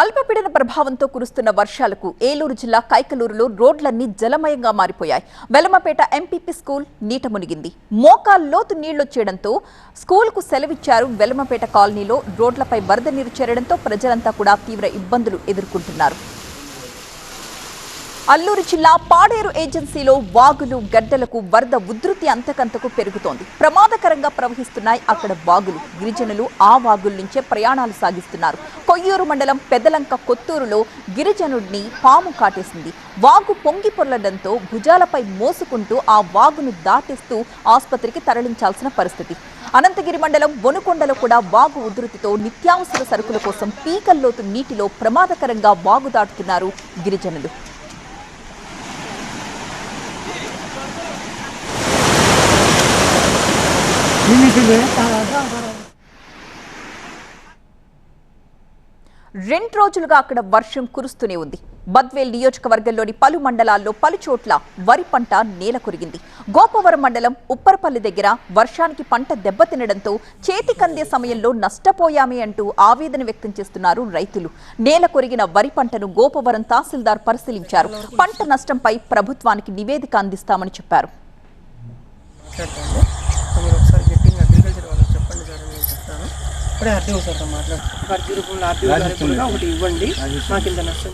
అల్పపీడన ప్రభావంతో కురుస్తున్న వర్షాలకు ఏలూరు జిల్లా కైకలూరులో రోడ్లన్నీ జలమయంగా మారిపోయాయి. బెలమపేట ఎంపీపీ స్కూల్ నీట మునిగింది. మోకాల్ లోతు నీళ్ళొచ్చేయడంతో స్కూల్కు సెలవిచ్చారు బెలమపేట కాలనీలో రోడ్లపై వరద నీరు చేరడంతో ప్రజలంతా కూడా తీవ్ర ఇబ్బందులు ఎదుర్కొంటున్నారు. అల్లూరు జిల్లా పాడేరు ఏజెన్సీలో వాగులు గడ్డలకు వరద ఉధృతి అంతకంతకు పెరుగుతోంది. ప్రమాదకరంగా ప్రవహిస్తున్నాయి అక్కడ వాగులు. గిరిజనులు ఆ వాగుల నుంచే ప్రయాణాలు సాగిస్తున్నారు. కొయ్యూరు మండలం పెదలంక కొత్తూరులో గిరిజనుడిని పాము కాటేసింది. వాగు పొంగి పొర్లడంతో భుజాలపై మోసుకుంటూ ఆ వాగును దాటిస్తూ ఆసుపత్రికి తరలించాల్సిన పరిస్థితి. అనంతగిరి మండలం వనుకొండలో కూడా వాగు ఉధృతితో నిత్యావసర సరుకుల కోసం పీకల్లోతు నీటిలో ప్రమాదకరంగా వాగు దాటుతున్నారు గిరిజనులు. రెండు రోజులుగా అక్కడ వర్షం కురుస్తూనే ఉంది. బద్వేల్ నియోజకవర్గంలోని పలు మండలాల్లో పలు చోట్ల వరి పంట నేల కొరిగింది. గోపవరం మండలం ఉప్పరపల్లి దగ్గర వర్షానికి పంట దెబ్బతినడంతో చేతికందే సమయంలో నష్టపోయామే అంటూ ఆవేదన వ్యక్తం చేస్తున్నారు రైతులు. నేల కొరిగిన వరి పంటను గోపవరం తహసీల్దార్ పరిశీలించారు. పంట నష్టంపై ప్రభుత్వానికి నివేదిక అందిస్తామని చెప్పారు. ఇప్పుడే ఆర్టీఓ సార్తో మాట్లాడుతాను ఒక అర్జీ రూపంలో ఆర్టీఓ గారికి కూడా ఒకటి ఇవ్వండి. నాకు ఇంత నష్టం